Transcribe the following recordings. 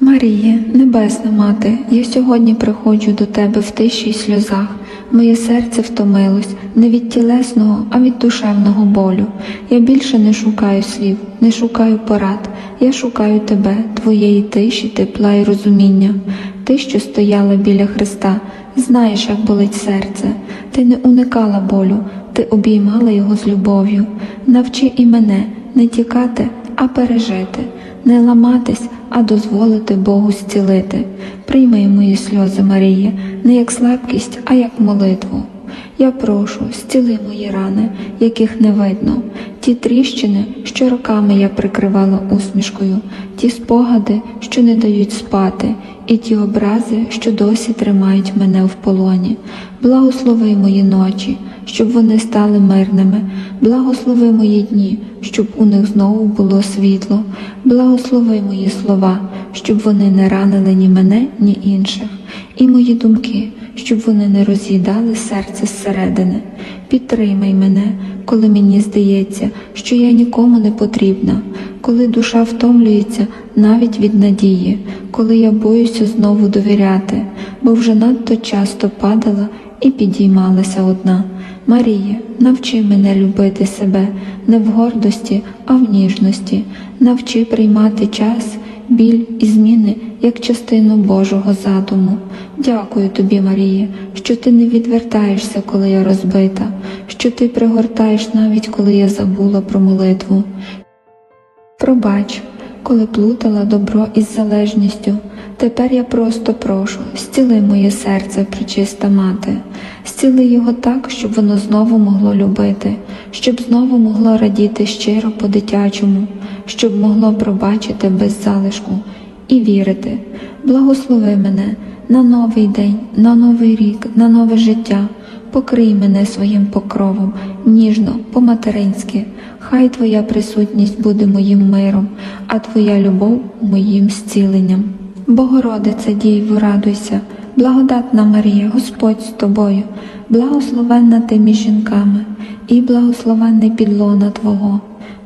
Маріє, Небесна Мати, я сьогодні приходжу до Тебе в тиші й сльозах. Моє серце втомилось не від тілесного, а від душевного болю. Я більше не шукаю слів, не шукаю порад. Я шукаю Тебе, Твоєї тиші, тепла і розуміння. Ти, що стояла біля Христа, знаєш, як болить серце. Ти не уникала болю, ти обіймала його з любов'ю. Навчи і мене не тікати, а пережити, не ламатись, а дозволити Богу зцілити. Прийми мої сльози, Марія, не як слабкість, а як молитву. Я прошу, зціли мої рани, яких не видно, ті тріщини, що роками я прикривала усмішкою, ті спогади, що не дають спати, і ті образи, що досі тримають мене в полоні. Благослови мої ночі, щоб вони стали мирними, благослови мої дні, щоб у них знову було світло, благослови мої слова, щоб вони не ранили ні мене, ні інших, і мої думки, щоб вони не роз'їдали серце зсередини. Підтримай мене, коли мені здається, що я нікому не потрібна, коли душа втомлюється навіть від надії, коли я боюся знову довіряти, бо вже надто часто падала і підіймалася одна. Маріє, навчи мене любити себе не в гордості, а в ніжності, навчи приймати час, біль і зміни як частину Божого задуму. Дякую тобі, Маріє, що ти не відвертаєшся, коли я розбита, що ти пригортаєш навіть коли я забула про молитву. Пробач, коли плутала добро із залежністю. Тепер я просто прошу, зціли моє серце, причиста мати, зціли його так, щоб воно знову могло любити, щоб знову могло радіти щиро по-дитячому, щоб могло пробачити без залишку і вірити. Благослови мене на новий день, на новий рік, на нове життя. Покрий мене своїм покровом, ніжно, по-материнськи. Хай Твоя присутність буде моїм миром, а Твоя любов моїм зціленням. Богородице Дійво, радуйся, благодатна Марія, Господь з тобою, благословенна ти між жінками, і благословенний підлона Твого,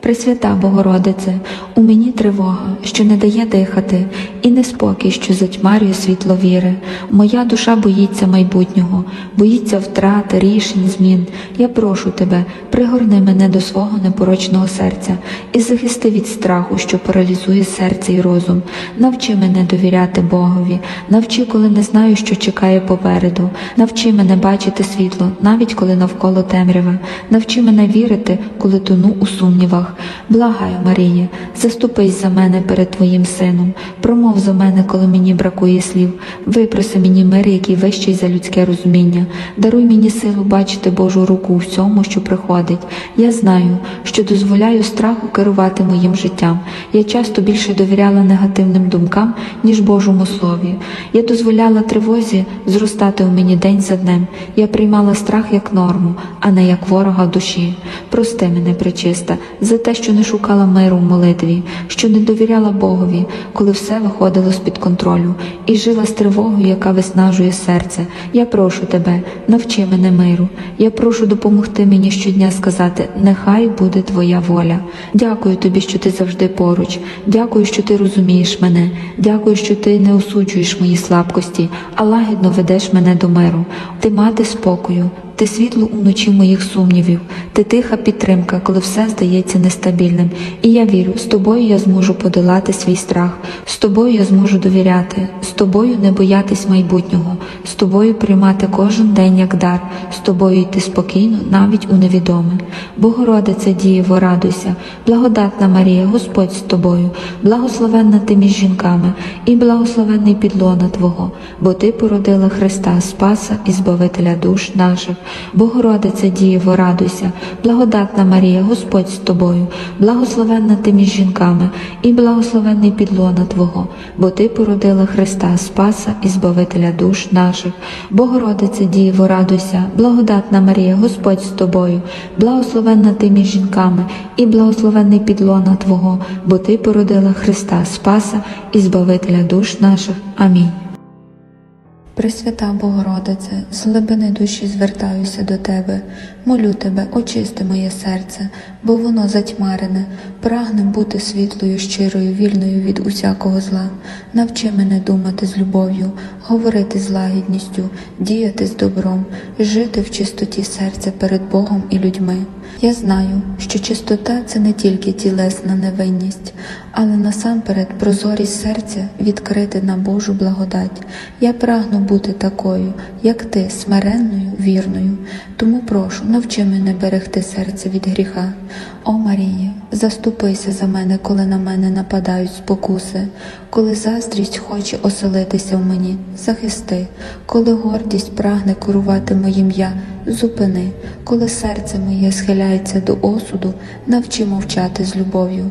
Пресвята Богородице, у мені тривога, що не дає дихати, і неспокій, що затьмарює світло віри. Моя душа боїться майбутнього, боїться втрати, рішень, змін. Я прошу тебе, пригорни мене до свого непорочного серця і захисти від страху, що паралізує серце і розум. Навчи мене довіряти Богові, навчи, коли не знаю, що чекає попереду. Навчи мене бачити світло, навіть коли навколо темрява. Навчи мене вірити, коли тону у сумнівах. Благаю, Маріє, заступись за мене перед Твоїм сином, промов за мене, коли мені бракує слів, випроси мені мир, який вищий за людське розуміння, даруй мені силу бачити Божу руку у всьому, що приходить. Я знаю, що дозволяю страху керувати моїм життям. Я часто більше довіряла негативним думкам, ніж Божому слові. Я дозволяла тривозі зростати у мені день за днем. Я приймала страх як норму, а не як ворога душі. Прости мене, пречиста, за те, що не шукала миру в молитві, що не довіряла Богові, коли все виходило з-під контролю, і жила з тривогою, яка виснажує серце. Я прошу тебе, навчи мене миру. Я прошу допомогти мені щодня сказати: нехай буде твоя воля. Дякую тобі, що ти завжди поруч. Дякую, що ти розумієш мене. Дякую, що ти не осуджуєш мої слабкості, а лагідно ведеш мене до миру. Ти мати спокою. Ти світло уночі моїх сумнівів, ти тиха підтримка, коли все здається нестабільним. І я вірю, з тобою я зможу подолати свій страх, з тобою я зможу довіряти, з тобою не боятись майбутнього, з тобою приймати кожен день як дар, з тобою йти спокійно, навіть у невідоме. Богородице Дієво, радуйся, благодатна Марія, Господь з тобою, благословенна ти між жінками, і благословенний підлона Твого, бо Ти породила Христа, Спаса і Збавителя душ наших. Богородице Дієво, радуйся, благодатна Марія, Господь з тобою, благословенна ти між жінками, і благословенний підлона Твого, бо Ти породила Христа, Спаса і Збавителя душ наших. Богородице Дієво, радуйся, благодатна Марія, Господь з тобою, благословенна ти між жінками, і благословенний підлона Твого, бо Ти породила Христа, Спаса і Збавителя душ наших. Амінь. Пресвята Богородице, з глибини душі звертаюся до Тебе, молю Тебе, очисти моє серце, бо воно затьмарене, прагне бути світлою, щирою, вільною від усякого зла. Навчи мене думати з любов'ю, говорити з лагідністю, діяти з добром, жити в чистоті серця перед Богом і людьми. Я знаю, що чистота це не тільки тілесна невинність, але насамперед прозорість серця відкрити на Божу благодать. Я прагну бути такою, як ти, смиренною, вірною. Тому прошу, навчи мене берегти серце від гріха. О Марія, заступися за мене, коли на мене нападають спокуси, коли заздрість хоче оселитися в мені, захисти, коли гордість прагне курувати моїм я, зупини, коли серце моє схиляється до осуду, навчи мовчати з любов'ю.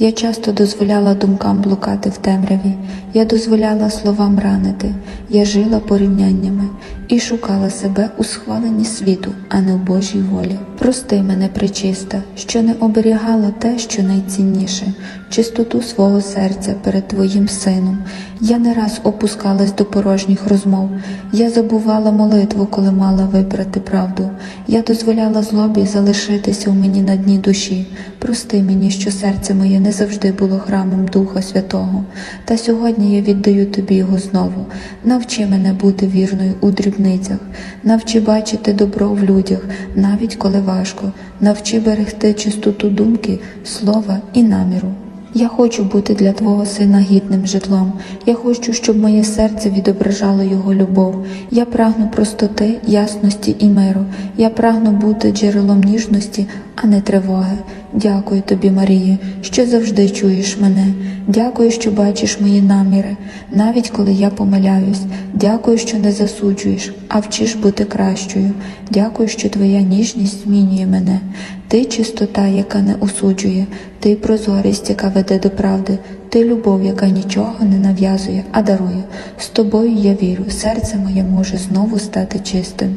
Я часто дозволяла думкам блукати в темряві, я дозволяла словам ранити, я жила порівняннями і шукала себе у схваленні світу, а не в Божій волі. Прости мене, причиста, що не оберігала те, що найцінніше, чистоту свого серця перед Твоїм сином. Я не раз опускалась до порожніх розмов, я забувала молитву, коли мала вибрати правду. Я дозволяла злобі залишитися у мені на дні душі. Прости мені, що серце моє не завжди було храмом Духа Святого. Та сьогодні я віддаю тобі його знову. Навчи мене бути вірною у дрібницях, навчи бачити добро в людях, навіть коли важко, навчи берегти чистоту думки, слова і наміру. Я хочу бути для Твого сина гідним житлом. Я хочу, щоб моє серце відображало його любов. Я прагну простоти, ясності і миру. Я прагну бути джерелом ніжності, а не тривоги. Дякую тобі, Марію, що завжди чуєш мене. Дякую, що бачиш мої наміри, навіть коли я помиляюсь. Дякую, що не засуджуєш, а вчиш бути кращою. Дякую, що твоя ніжність змінює мене. Ти чистота, яка не осуджує, ти прозорість, яка веде до правди, ти любов, яка нічого не нав'язує, а дарує. З тобою я вірю, серце моє може знову стати чистим.